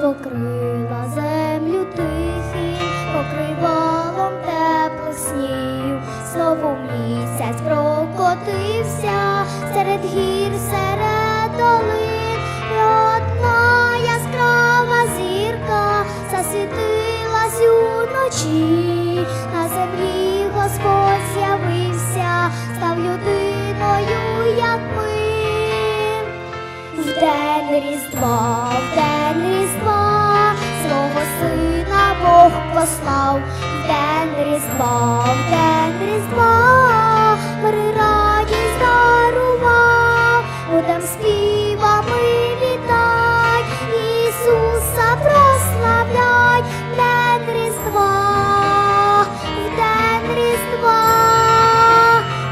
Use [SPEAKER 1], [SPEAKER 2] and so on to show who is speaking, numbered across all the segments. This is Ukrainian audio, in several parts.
[SPEAKER 1] покрила землю тихим, покривалом теплих снів. Знову місяць прокотився серед гір, серед долин. І одна яскрава зірка засвітилась уночі. На землі Господь з'явився, став людиною, як ми. В день Різдва, в день Послав, в день Різдва, в день Різдва, мир радість дарував, будем співами вітать, Ісуса прославлять, в день Різдва, в день Різдва,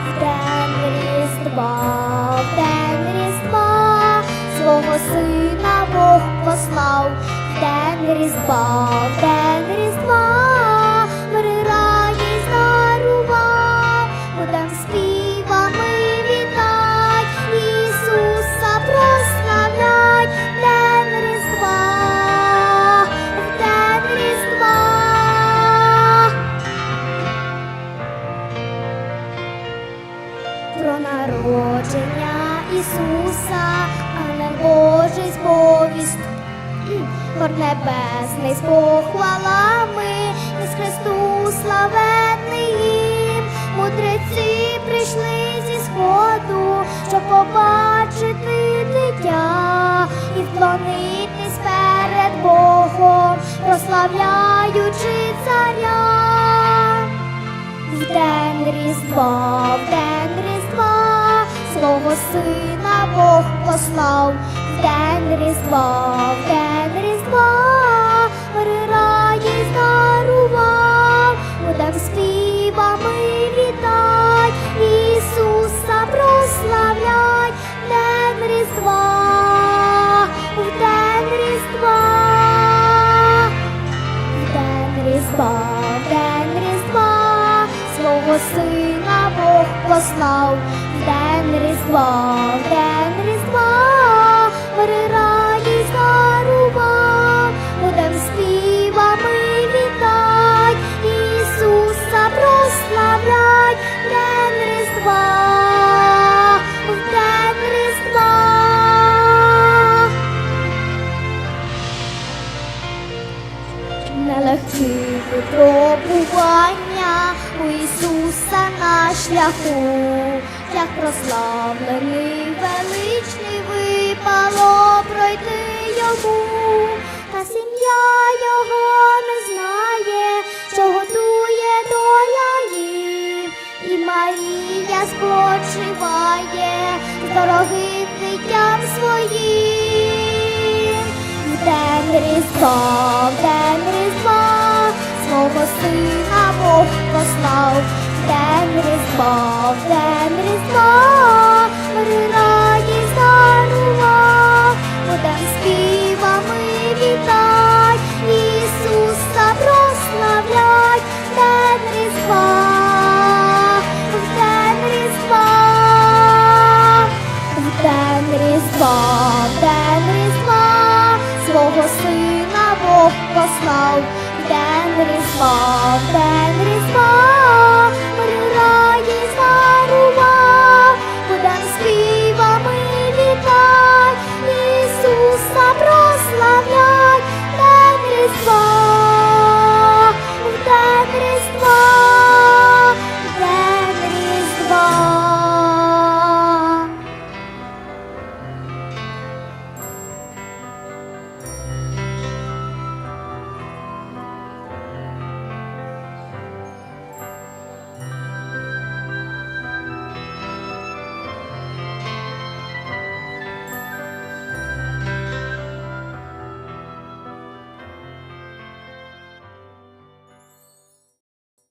[SPEAKER 1] в день Різдва, в день Різдва, свого сина Бог послав, в день співами вітать, Ісуса прославлять, в день Різдва, в день Різдва. про народження Ісуса, ангел Божий сповість, Хор небесний з похвалами, із Христу славетний побачити дитя і вклонитись перед Богом, прославляючи царя. В день Різдва, в день Різдва, свого сина Бог послав, в день Різдва, в день сина Бог послав, в день Різдва, в день Різдва, мир радість дарував, будем співами вітать, Ісуса прославлять, в день Різдва, в день Різдва. Нелегкі у Ісуса на шляху, як прославлений, величний випало пройти йому, та сім'я його не знає, що готує доля їм, і Марія спочиває з дорогим дитям своїм. В день Різдва, в день Різдва, свого сина Бог послав, день Різдва, день Різдва, радість дарував, будем співами вітать, Ісуса прославлять, день Різдва, в день Різдва. В день Різдва, в день Різдва, свого сина Бог послав, Family small, family small.